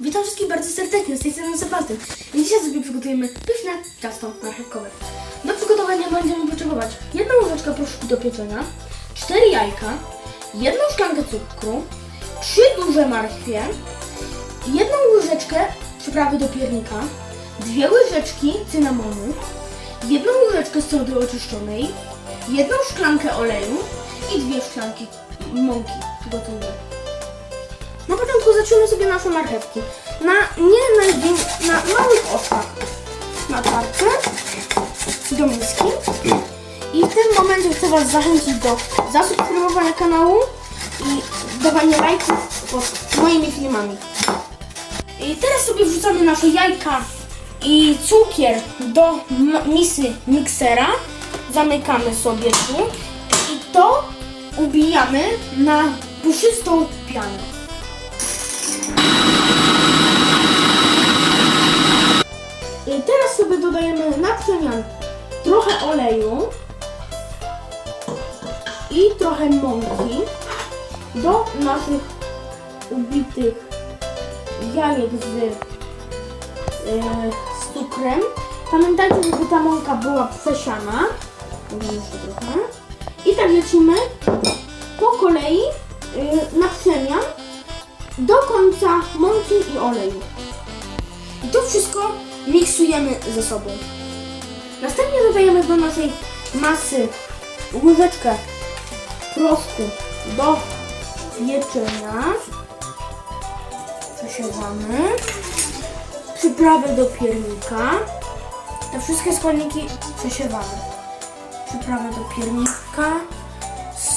Witam wszystkich bardzo serdecznie, z tej strony Sebastian. I dzisiaj sobie przygotujemy pyszne ciasto marchewkowe. Do przygotowania będziemy potrzebować jedną łyżeczkę proszku do pieczenia, cztery jajka, jedną szklankę cukru, trzy duże marchwie, jedną łyżeczkę przyprawy do piernika, dwie łyżeczki cynamonu, jedną łyżeczkę sody oczyszczonej, jedną szklankę oleju i dwie szklanki mąki gotowej. Na początku zaczniemy sobie nasze marchewki. Na nie na małych oczkach. Na tarczę, do miski. I w tym momencie chcę Was zachęcić do zasubskrybowania kanału i dawania lajków pod moimi filmami. I teraz sobie wrzucamy nasze jajka i cukier do misy miksera. Zamykamy sobie tu i to ubijamy na puszystą pianę. I trochę mąki do naszych ubitych jajek z, yy, z cukrem. Pamiętajcie, żeby ta mąka była przesiana. I tak lecimy po kolei yy, na przemian do końca mąki i oleju. I to wszystko miksujemy ze sobą. Następnie dodajemy do naszej masy łyżeczkę proszku do pieczenia. Przesiewamy. Przyprawę do piernika. Te wszystkie składniki przesiewamy. Przyprawę do piernika.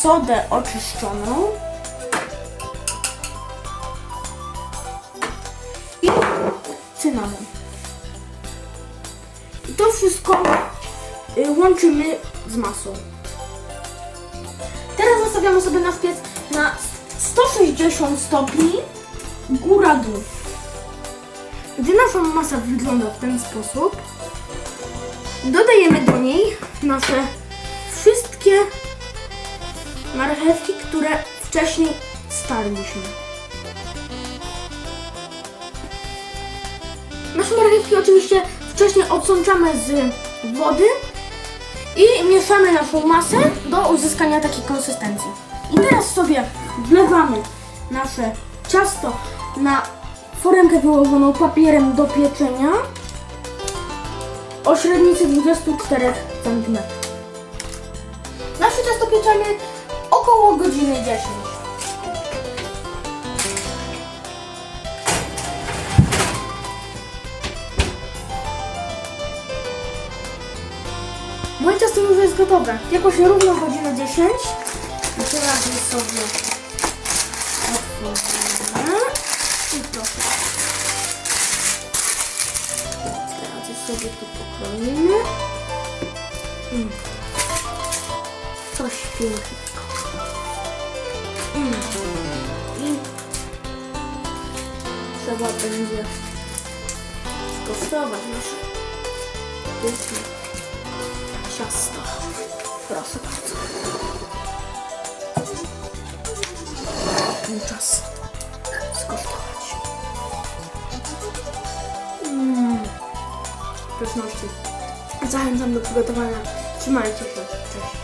Sodę oczyszczoną. I cynamon. I to wszystko y, łączymy z masą. Teraz zostawiamy sobie na piec na 160 stopni góra-dół. Gdy nasza masa wygląda w ten sposób, dodajemy do niej nasze wszystkie marchewki, które wcześniej starliśmy. Nasze marchewki oczywiście wcześniej odsączamy z wody i mieszamy naszą masę do uzyskania takiej konsystencji. I teraz sobie wlewamy nasze ciasto na foremkę wyłożoną papierem do pieczenia o średnicy 24 cm. Nasze ciasto pieczemy około godziny 10. Moje ciasto już jest gotowe. Jakoś równo godzinę 10. I teraz je sobie otworzymy. I proszę. Teraz je sobie tu pokroimy. Mm. Coś pięknego. Mm. I trzeba będzie skosztować nasze pyszne ciasto. Proszę bardzo. Czas skosztować. Mm. Pyszności. Zachęcam do przygotowania. Trzymajcie się. Cześć.